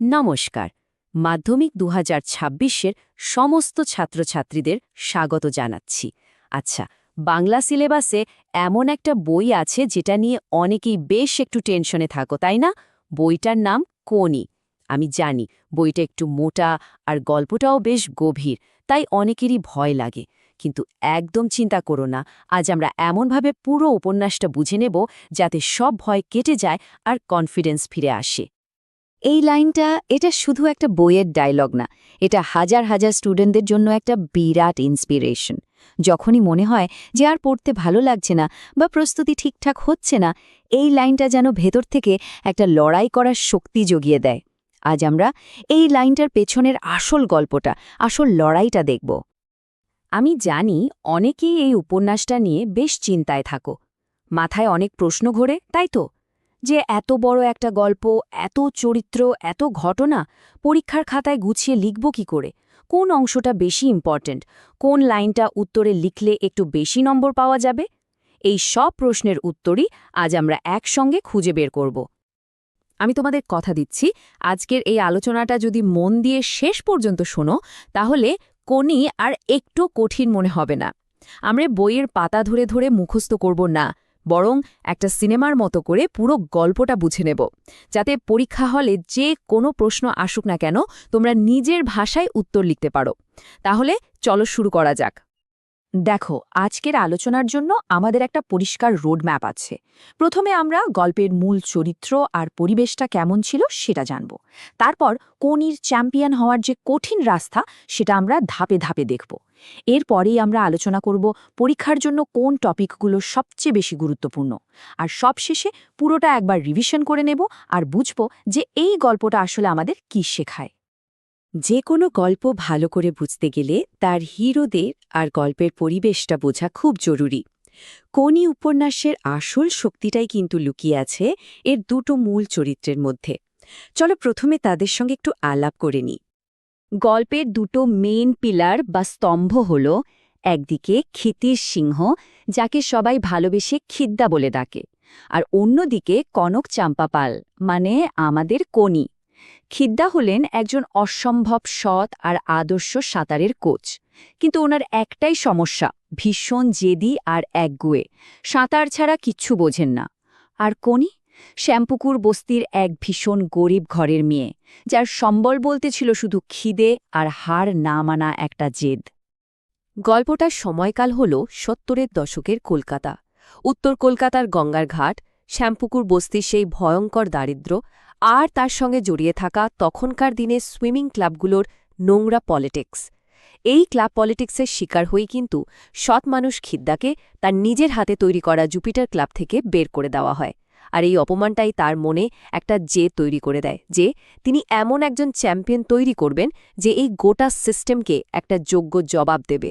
নমস্কার। মাধ্যমিক দু হাজার ছাব্বিশের সমস্ত ছাত্রছাত্রীদের স্বাগত জানাচ্ছি। আচ্ছা বাংলা সিলেবাসে এমন একটা বই আছে যেটা নিয়ে অনেকেই বেশ একটু টেনশনে থাকো, তাই না? বইটার নাম কোনি আমি জানি বইটা একটু মোটা আর গল্পটাও বেশ গভীর, তাই অনেকেরই ভয় লাগে। কিন্তু একদম চিন্তা করো না, আজ আমরা এমনভাবে পুরো উপন্যাসটা বুঝে নেব যাতে সব ভয় কেটে যায় আর কনফিডেন্স ফিরে আসে। এই লাইনটা, এটা শুধু একটা বইয়ের ডায়লগ না, এটা হাজার হাজার স্টুডেন্টদের জন্য একটা বিরাট ইন্সপিরেশন যখনই মনে হয় যে আর পড়তে ভালো লাগছে না বা প্রস্তুতি ঠিকঠাক হচ্ছে না, এই লাইনটা যেন ভেতর থেকে একটা লড়াই করার শক্তি জগিয়ে দেয়। আজ আমরা এই লাইনটার পেছনের আসল গল্পটা, আসল লড়াইটা দেখব। আমি জানি অনেকেই এই উপন্যাসটা নিয়ে বেশ চিন্তায় থাকো। মাথায় অনেক প্রশ্ন ঘোরে, তাই তো? যে এত বড় একটা গল্প, এত চরিত্র, এত ঘটনা পরীক্ষার খাতায় গুছিয়ে লিখব কি করে? কোন অংশটা বেশি ইম্পর্ট্যান্ট কোন লাইনটা উত্তরে লিখলে একটু বেশি নম্বর পাওয়া যাবে? এই সব প্রশ্নের উত্তরই আজ আমরা একসঙ্গে খুঁজে বের করব। আমি তোমাদের কথা দিচ্ছি, আজকের এই আলোচনাটা যদি মন দিয়ে শেষ পর্যন্ত শোনো, তাহলে কোনি আর একটু কঠিন মনে হবে না। আমরা বইয়ের পাতা ধরে ধরে মুখস্থ করব না। বরং একটা সিনেমার মতো করে পুরো গল্পটা বুঝে নেব। যাতে পরীক্ষা হলে যে কোনো প্রশ্ন আসুক না কেন, তোমরা নিজের ভাষায় উত্তর লিখতে পারো। তাহলে চলো শুরু করা যাক। দেখো, আজকের আলোচনার জন্য আমাদের একটা পরিষ্কার রোডম্যাপ আছে। প্রথমে আমরা গল্পের মূল চরিত্র আর পরিবেশটা কেমন ছিল সেটা জানব। তারপর কোনির চ্যাম্পিয়ন হওয়ার যে কঠিন রাস্তা, সেটা আমরা ধাপে ধাপে দেখব। এরপরেই আমরা আলোচনা করব পরীক্ষার জন্য কোন টপিকগুলো সবচেয়ে বেশি গুরুত্বপূর্ণ। আর সবশেষে পুরোটা একবার রিভিশন করে নেব আর বুঝব যে এই গল্পটা আসলে আমাদের কি শেখায়। যে কোনো গল্প ভালো করে বুঝতে গেলে তার হিরোদের আর গল্পের পরিবেশটা বোঝা খুব জরুরি। কোনি উপন্যাসের আসল শক্তিটাই কিন্তু লুকিয়ে আছে এর দুটো মূল চরিত্রের মধ্যে। চলো প্রথমে তাদের সঙ্গে একটু আলাপ করে নিই। গল্পের দুটো মেন পিলার বা স্তম্ভ হল একদিকে ক্ষিতির সিংহ, যাকে সবাই ভালোবেসে খিদ্দা বলে ডাকে, আর অন্যদিকে কনক চাম্পাপাল মানে আমাদের কোনি খিদ্দা হলেন একজন অসম্ভব সৎ আর আদর্শ সাঁতারের কোচ, কিন্তু ওনার একটাই সমস্যা, ভীষণ জেদি আর একগুয়ে। সাঁতার ছাড়া কিচ্ছু বোঝেন না। আর কোনি শ্যাম্পুকুর বস্তির এক ভীষণ গরিব ঘরের মেয়ে, যার সম্বল বলতে ছিল শুধু খিদে আর হার না মানা একটা জেদ। গল্পটার সময়কাল হল সত্তরের দশকের কলকাতা। উত্তর কলকাতার গঙ্গার ঘাট, শ্যাম্পুকুর বস্তির সেই ভয়ঙ্কর দারিদ্র্য আর তার সঙ্গে জড়িয়ে থাকা তখনকার দিনে সুইমিং ক্লাবগুলোর নোংরা পলিটিক্স। এই ক্লাব পলিটিক্সের শিকার হয়েই কিন্তু সৎ মানুষ খিদ্দাকে তার নিজের হাতে তৈরি করা জুপিটার ক্লাব থেকে বের করে দেওয়া হয়। আর এই অপমানটাই তার মনে একটা জে তৈরি করে দেয় যে তিনি এমন একজন চ্যাম্পিয়ন তৈরি করবেন যে এই গোটা সিস্টেমকে একটা যোগ্য জবাব দেবে।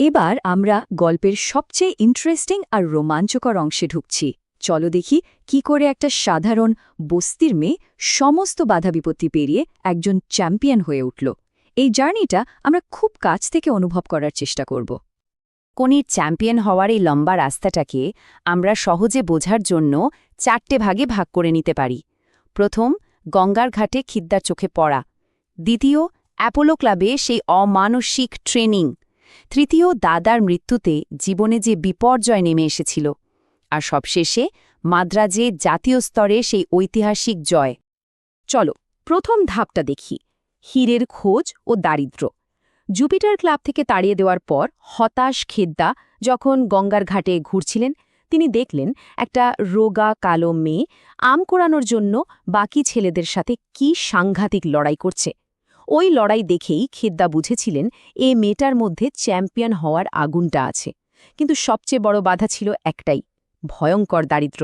এবার আমরা গল্পের সবচেয়ে ইন্টারেস্টিং আর রোমাঞ্চকর অংশে ঢুকছি। চলো দেখি কি করে একটা সাধারণ বস্তির মেয়ে সমস্ত বাধা বিপত্তি পেরিয়ে একজন চ্যাম্পিয়ন হয়ে উঠল। এই জার্নিটা আমরা খুব কাছ থেকে অনুভব করার চেষ্টা করব। কোনির চ্যাম্পিয়ন হওয়ার এই লম্বা রাস্তাটাকে আমরা সহজে বোঝার জন্য চারটে ভাগে ভাগ করে নিতে পারি। প্রথম, গঙ্গার ঘাটে খিদ্দার চোখে পড়া। দ্বিতীয়, অ্যাপোলো ক্লাবে সেই অমানসিক ট্রেনিং। তৃতীয়, দাদার মৃত্যুতে জীবনে যে বিপর্যয় নেমে এসেছিল। আর সবশেষে, মাদ্রাজে জাতীয় স্তরে সেই ঐতিহাসিক জয়। চলো, প্রথম ধাপটা দেখি। হীরের খোঁজ ও দারিদ্র জুপিটার ক্লাব থেকে তাড়িয়ে দেওয়ার পর হতাশ খেদ্দা যখন গঙ্গার ঘাটে ঘুরছিলেন, তিনি দেখলেন একটা রোগা কালো মেয়ে আম কোড়ানোর জন্য বাকি ছেলেদের সাথে কি সাংঘাতিক লড়াই করছে। ওই লড়াই দেখেই খেদ্দা বুঝেছিলেন এ মেয়েটার মধ্যে চ্যাম্পিয়ন হওয়ার আগুনটা আছে। কিন্তু সবচেয়ে বড় বাধা ছিল একটাই, ভয়ঙ্কর দারিদ্র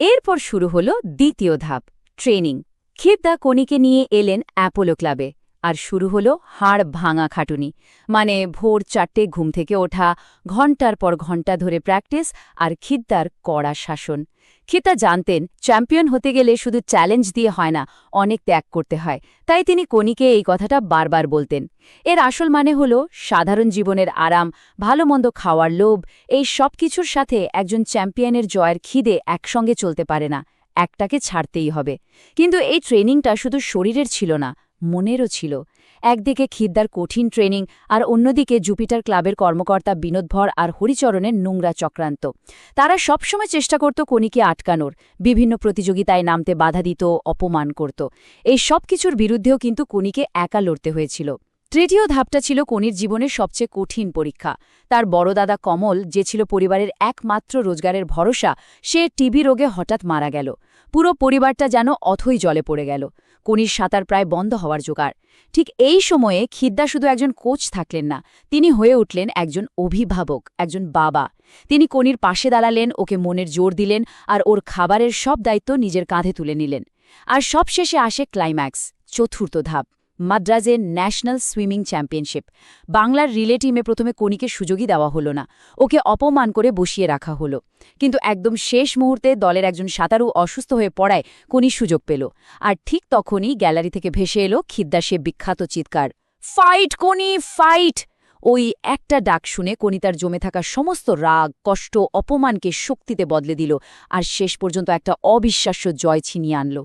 এরপর শুরু হল দ্বিতীয় ধাপ, ট্রেনিং। খিদ্দা কনিকে নিয়ে এলেন অ্যাপোলো ক্লাবে। আর শুরু হল হাড় ভাঙা খাটুনি। মানে ভোর চারটে ঘুম থেকে ওঠা ঘণ্টার পর ঘণ্টা ধরে প্র্যাকটিস আর খিদ্দার কড়া শাসন। খিতা জানতেন, চ্যাম্পিয়ন হতে গেলে শুধু চ্যালেঞ্জ দিয়ে হয় না, অনেক ত্যাগ করতে হয়। তাই তিনি কনিকে এই কথাটা বারবার বলতেন। এর আসল মানে হল সাধারণ জীবনের আরাম, ভালো মন্দ খাওয়ার লোভ, এই সব কিছুর সাথে একজন চ্যাম্পিয়নের জয়ের খিদে একসঙ্গে চলতে পারে না, একটাকে ছাড়তেই হবে। কিন্তু এই ট্রেনিংটা শুধু শরীরের ছিল না মনেরও ছিল। একদিকে খিদ্দার কঠিন ট্রেনিং আর অন্যদিকে জুপিটার ক্লাবের কর্মকর্তা বিনোদভর আর হরিচরণের নোংরা চক্রান্ত। তারা সবসময় চেষ্টা করত কনিকে আটকানোর, বিভিন্ন প্রতিযোগিতায় নামতে বাধা দিত, অপমান করত। এই সব কিছুর বিরুদ্ধেও কিন্তু কনিকে একা লড়তে হয়েছিল। তৃতীয় ধাপটা ছিল কনির জীবনের সবচেয়ে কঠিন পরীক্ষা। তার বড় দাদা কমল, যে ছিল পরিবারের একমাত্র রোজগারের ভরসা, সে টিবি রোগে হঠাৎ মারা গেল। পুরো পরিবারটা যেন অথই জলে পড়ে গেল। কনির সাঁতার প্রায় বন্ধ হওয়ার জোগাড়। ঠিক এই সময়ে খিদ্দা শুধু একজন কোচ থাকলেন না, তিনি হয়ে উঠলেন একজন অভিভাবক, একজন বাবা। তিনি কনির পাশে দাঁড়ালেন, ওকে মনের জোর দিলেন আর ওর খাবারের সব দায়িত্ব নিজের কাঁধে তুলে নিলেন। আর সবশেষে আসে ক্লাইম্যাক্স, চতুর্থ ধাপ। মাদ্রাজের ন্যাশনাল সুইমিং চ্যাম্পিয়নশিপ। বাংলার রিলে টিমে প্রথমে কনিকে সুযোগই দেওয়া হলো না। ওকে অপমান করে বসিয়ে রাখা হলো। কিন্তু একদম শেষ মুহূর্তে দলের একজন সাঁতারু অসুস্থ হয়ে পড়ায় কনি সুযোগ পেল। আর ঠিক তখনই গ্যালারি থেকে ভেসে এলো খিদ্দা সে বিখ্যাত চিৎকার, ফাইট, কোনি, ফাইট! ওই একটা ডাক শুনে কনি তার জমে থাকা সমস্ত রাগ, কষ্ট, অপমানকে শক্তিতে বদলে দিল। আর শেষ পর্যন্ত একটা অবিশ্বাস্য জয় ছিনিয়ে আনল।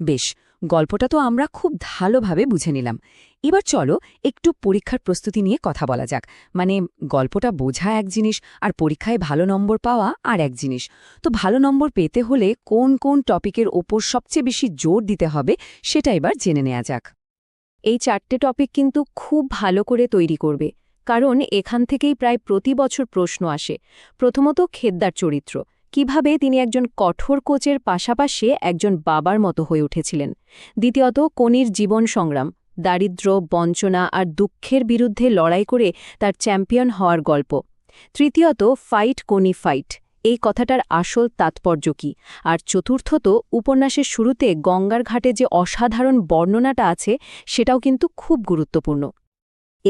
বেশ গল্পটা তো আমরা খুব ভালোভাবে বুঝে নিলাম। এবার চলো একটু পরীক্ষার প্রস্তুতি নিয়ে কথা বলা যাক। মানে গল্পটা বোঝা এক জিনিস আর পরীক্ষায় ভালো নম্বর পাওয়া আর এক জিনিস। তো ভালো নম্বর পেতে হলে কোন কোন টপিকের ওপর সবচেয়ে বেশি জোর দিতে হবে সেটা এবার জেনে নেওয়া যাক। এই চারটে টপিক কিন্তু খুব ভালো করে তৈরি করবে, কারণ এখান থেকেই প্রায় প্রতি বছর প্রশ্ন আসে। প্রথমত খেদ্দার চরিত্র। কীভাবে তিনি একজন কঠোর কোচের পাশাপাশি একজন বাবার মতো হয়ে উঠেছিলেন। দ্বিতীয়ত, কনির জীবন সংগ্রাম দারিদ্র্য বঞ্চনা আর দুঃখের বিরুদ্ধে লড়াই করে তার চ্যাম্পিয়ন হওয়ার গল্প। তৃতীয়ত, ফাইট কনি ফাইট, এই কথাটার আসল তাৎপর্য কি? আর চতুর্থত, উপন্যাসের শুরুতে গঙ্গার ঘাটে যে অসাধারণ বর্ণনাটা আছে, সেটাও কিন্তু খুব গুরুত্বপূর্ণ।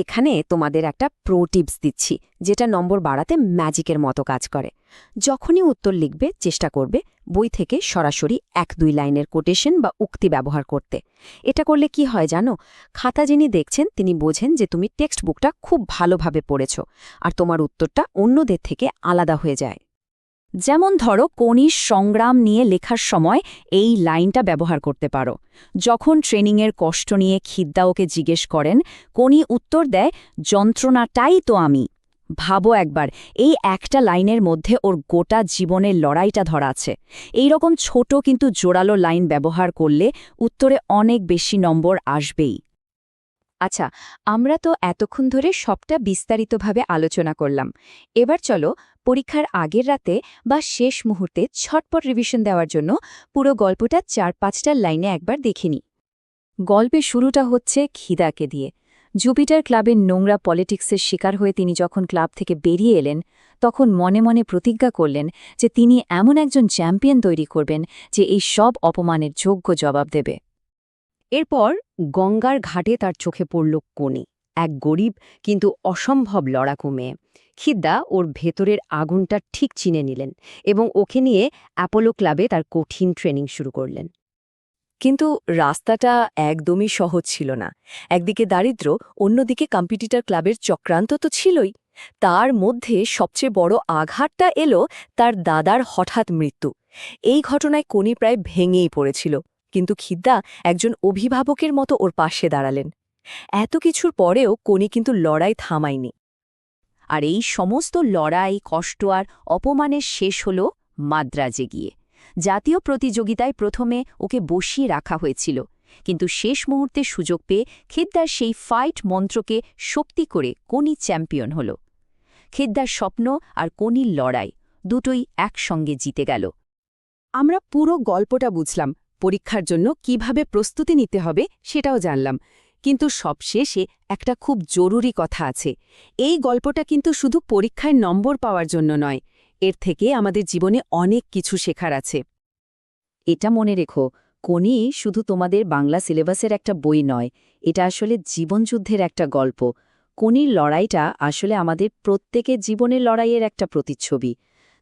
এখানে তোমাদের একটা প্রো টিপস দিচ্ছি, যেটা নম্বর বাড়াতে ম্যাজিকের মতো কাজ করে। যখনই উত্তর লিখবে, চেষ্টা করবে বই থেকে সরাসরি এক দুই লাইনের কোটেশন বা উক্তি ব্যবহার করতে। এটা করলে কি হয় জানো? খাতা যিনি দেখছেন, তিনি বোঝেন যে তুমি টেক্সট বুকটা খুব ভালোভাবে পড়েছ, আর তোমার উত্তরটা অন্যদের থেকে আলাদা হয়ে যায়। যেমন ধরো কনির সংগ্রাম নিয়ে লেখার সময় এই লাইনটা ব্যবহার করতে পারো। যখন ট্রেনিংয়ের কষ্ট নিয়ে খিদ্দা ওকে জিজ্ঞেস করেন কনি উত্তর দেয়, যন্ত্রণাটাই তো আমি। ভাবো একবার, এই একটা লাইনের মধ্যে ওর গোটা জীবনের লড়াইটা ধরা আছে। এই রকম ছোট কিন্তু জোরালো লাইন ব্যবহার করলে উত্তরে অনেক বেশি নম্বর আসবেই। আচ্ছা আমরা তো এতক্ষণ ধরে সবটা বিস্তারিতভাবে আলোচনা করলাম। এবার চলো পরীক্ষার আগের রাতে বা শেষ মুহূর্তে ছটপট রিভিশন দেওয়ার জন্য পুরো গল্পটা চার পাঁচটা লাইনে একবার দেখিনি গল্পের শুরুটা হচ্ছে খিদাকে দিয়ে। জুপিটার ক্লাবের নোংরা পলিটিক্সের শিকার হয়ে তিনি যখন ক্লাব থেকে বেরিয়ে এলেন, তখন মনে মনে প্রতিজ্ঞা করলেন যে তিনি এমন একজন চ্যাম্পিয়ন তৈরি করবেন যে এই সব অপমানের যোগ্য জবাব দেবে। এরপর গঙ্গার ঘাটে তার চোখে পড়ল কোনি এক গরিব কিন্তু অসম্ভব লড়াকু মেয়ে। খিদ্দা ওর ভেতরের আগুনটা ঠিক চিনে নিলেন এবং ওকে নিয়ে অ্যাপোলো ক্লাবে তার কঠিন ট্রেনিং শুরু করলেন। কিন্তু রাস্তাটা একদমই সহজ ছিল না। একদিকে দারিদ্র, অন্যদিকে কম্পিটিটর ক্লাবের চক্রান্ত তো ছিলই। তার মধ্যে সবচেয়ে বড় আঘাতটা এলো তার দাদার হঠাৎ মৃত্যু। এই ঘটনায় কোনি প্রায় ভেঙেই পড়েছিল। কিন্তু খিদ্দা একজন অভিভাবকের মতো ওর পাশে দাঁড়ালেন। এত কিছুর পরেও কোনি কিন্তু লড়াই থামায়নি। আর এই সমস্ত লড়াই, কষ্ট আর অপমানের শেষ হল মাদ্রাজে গিয়ে। জাতীয় প্রতিযোগিতায় প্রথমে ওকে বসিয়ে রাখা হয়েছিল, কিন্তু শেষ মুহূর্তে সুযোগ পেয়ে খিদ্দার সেই ফাইট মন্ত্রকে শক্তি করে কোনি চ্যাম্পিয়ন হল। খিদ্দার স্বপ্ন আর কোনির লড়াই দুটোই একসঙ্গে জিতে গেল। আমরা পুরো গল্পটা বুঝলাম পরীক্ষার জন্য কীভাবে প্রস্তুতি নিতে হবে সেটাও জানলাম। কিন্তু সবশেষে একটা খুব জরুরি কথা আছে। এই গল্পটা কিন্তু শুধু পরীক্ষায় নম্বর পাওয়ার জন্য নয়, এর থেকে আমাদের জীবনে অনেক কিছু শেখার আছে। এটা মনে রেখো কোনি শুধু তোমাদের বাংলা সিলেবাসের একটা বই নয়, এটা আসলে জীবনযুদ্ধের একটা গল্প। কোনির লড়াইটা আসলে আমাদের প্রত্যেকের জীবনের লড়াইয়ের একটা প্রতিচ্ছবি।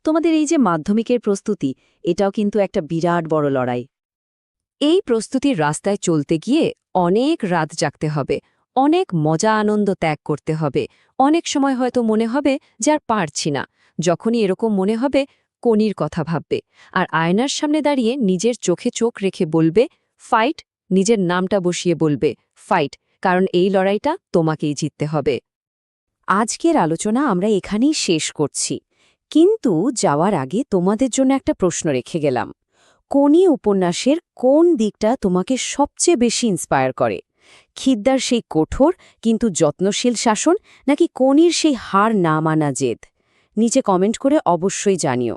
তোমাদের এই যে মাধ্যমিকের প্রস্তুতি, এটাও কিন্তু একটা বিরাট বড় লড়াই। এই প্রস্তুতির রাস্তায় চলতে গিয়ে অনেক রাত জাগতে হবে, অনেক মজা আনন্দ ত্যাগ করতে হবে। অনেক সময় হয়তো মনে হবে যে আর পারছি না, যখনই এরকম মনে হবে কোনির কথা ভাববে। আর আয়নার সামনে দাঁড়িয়ে নিজের চোখে চোখ রেখে বলবে, ফাইট, নিজের নামটা বসিয়ে বলবে, ফাইট, কারণ এই লড়াইটা তোমাকেই জিততে হবে। আজকের আলোচনা আমরা এখানেই শেষ করছি। কিন্তু যাওয়ার আগে তোমাদের জন্য একটা প্রশ্ন রেখে গেলাম। কোনি উপন্যাসের কোন দিকটা তোমাকে সবচেয়ে বেশি ইন্সপায়ার করে? খিদ্দার সেই কঠোর কিন্তু যত্নশীল শাসন নাকি কোনির সেই হার না মানা জেদ? নিচে কমেন্ট করে অবশ্যই জানিও।